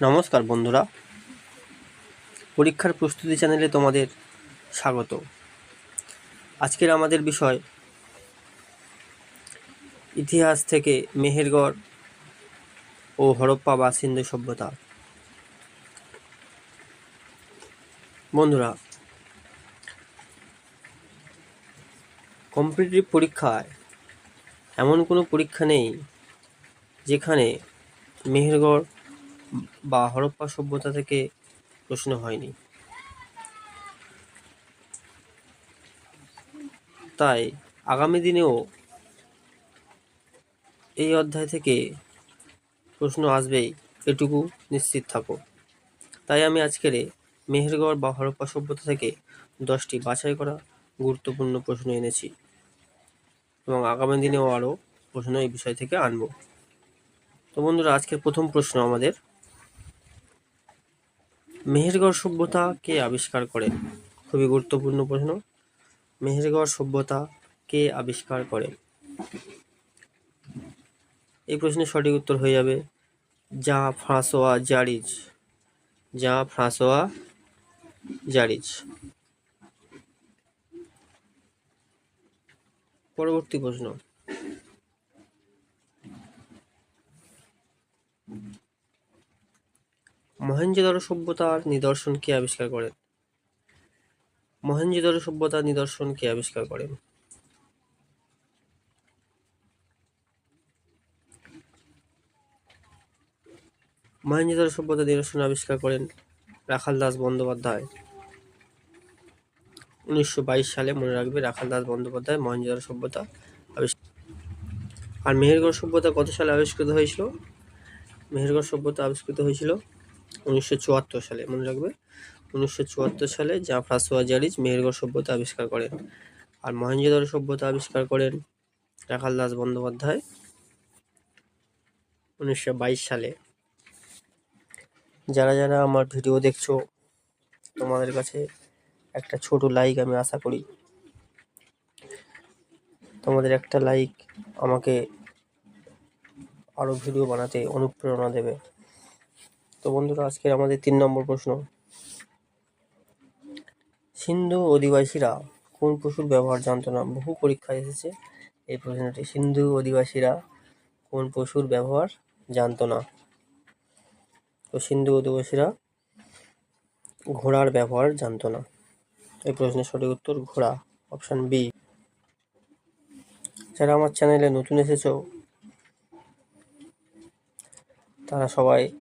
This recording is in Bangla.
নমস্কার বন্ধুরা। পরীক্ষার প্রস্তুতি চ্যানেলে তোমাদের স্বাগত। আজকের আমাদের বিষয় ইতিহাস থেকে মেহেরগড় ও হরপ্পা বা সিন্ধু সভ্যতা। বন্ধুরা কম্পিটিটিভ পরীক্ষায় এমন কোনো পরীক্ষা নেই যেখানে মেহেরগড় বা হরপ্পা সভ্যতা থেকে প্রশ্ন হয়নি। তাই আগামী দিনেও এই অধ্যায় থেকে প্রশ্ন আসবেই, এটুকু নিশ্চিত থাকো। তাই আমি আজকের মেহেরগড় বা হরপ্পা সভ্যতা থেকে দশটি বাছাই করা গুরুত্বপূর্ণ প্রশ্ন এনেছি এবং আগামী দিনেও আরও প্রশ্ন এই বিষয় থেকে আনব। তো বন্ধুরা, আজকের প্রথম প্রশ্ন আমাদের মেহেরগড় সভ্যতা কে আবিষ্কার করেন খুবই গুরুত্বপূর্ণ প্রশ্ন। মেহেরগড় সভ্যতা কে আবিষ্কার করেন এই প্রশ্নের সঠিক উত্তর হয়ে যাবে যা ফ্রাঁসোয়া জারিজ। যা ফ্রাঁসোয়া জারিজ। পরবর্তী প্রশ্ন। মহেঞ্জোদারো সভ্যতার নিদর্শন কে আবিষ্কার করেন? মহেঞ্জোদারো সভ্যতার নিদর্শন কে আবিষ্কার করেন? মহেঞ্জোদারো সভ্যতার নিদর্শন আবিষ্কার করেন রাখাল দাস বন্দ্যোপাধ্যায়। উনিশশো বাইশ সালে মনে রাখবে রাখাল দাস বন্দ্যোপাধ্যায় মহেঞ্জোদারো সভ্যতা আবিষ্কার আর মেহেরগড় সভ্যতা কত সালে আবিষ্কৃত হয়েছিল? মেহেরগড় সভ্যতা আবিষ্কৃত হয়েছিল উনিশশো চুয়াত্তর সালে, মনে রাখবে? উনিশশো চুয়াত্তর সালে যা ফ্রাসোয়া জারিজ মেহেরগড় সভ্যতা আবিষ্কার করেন। আর মহেঞ্জোদারো সভ্যতা আবিষ্কার করেন রাখাল দাস বন্দ্যোপাধ্যায় উনিশশো বাইশ সালে। যারা যারা আমার ভিডিও দেখছ, তোমাদের কাছে একটা ছোট লাইক আমি আশা করি। তোমাদের একটা লাইক আমাকে আরও ভিডিও বানাতে অনুপ্রেরণা দেবে। তো বন্ধুরা, আজকের আমাদের তিন নম্বর প্রশ্ন। সিন্ধু অধিবাসীরা কোন পশুর ব্যবহার জানতো না? বহু পরীক্ষায় এসেছে এই প্রশ্নটি। সিন্ধু অধিবাসীরা কোন পশুর ব্যবহার জানতো না? তো সিন্ধু অধিবাসীরা ঘোড়ার ব্যবহার জানতো না। এই প্রশ্নের সঠিক উত্তর ঘোড়া, অপশান বি। যারা আমার চ্যানেলে নতুন এসেছ, তারা সবাই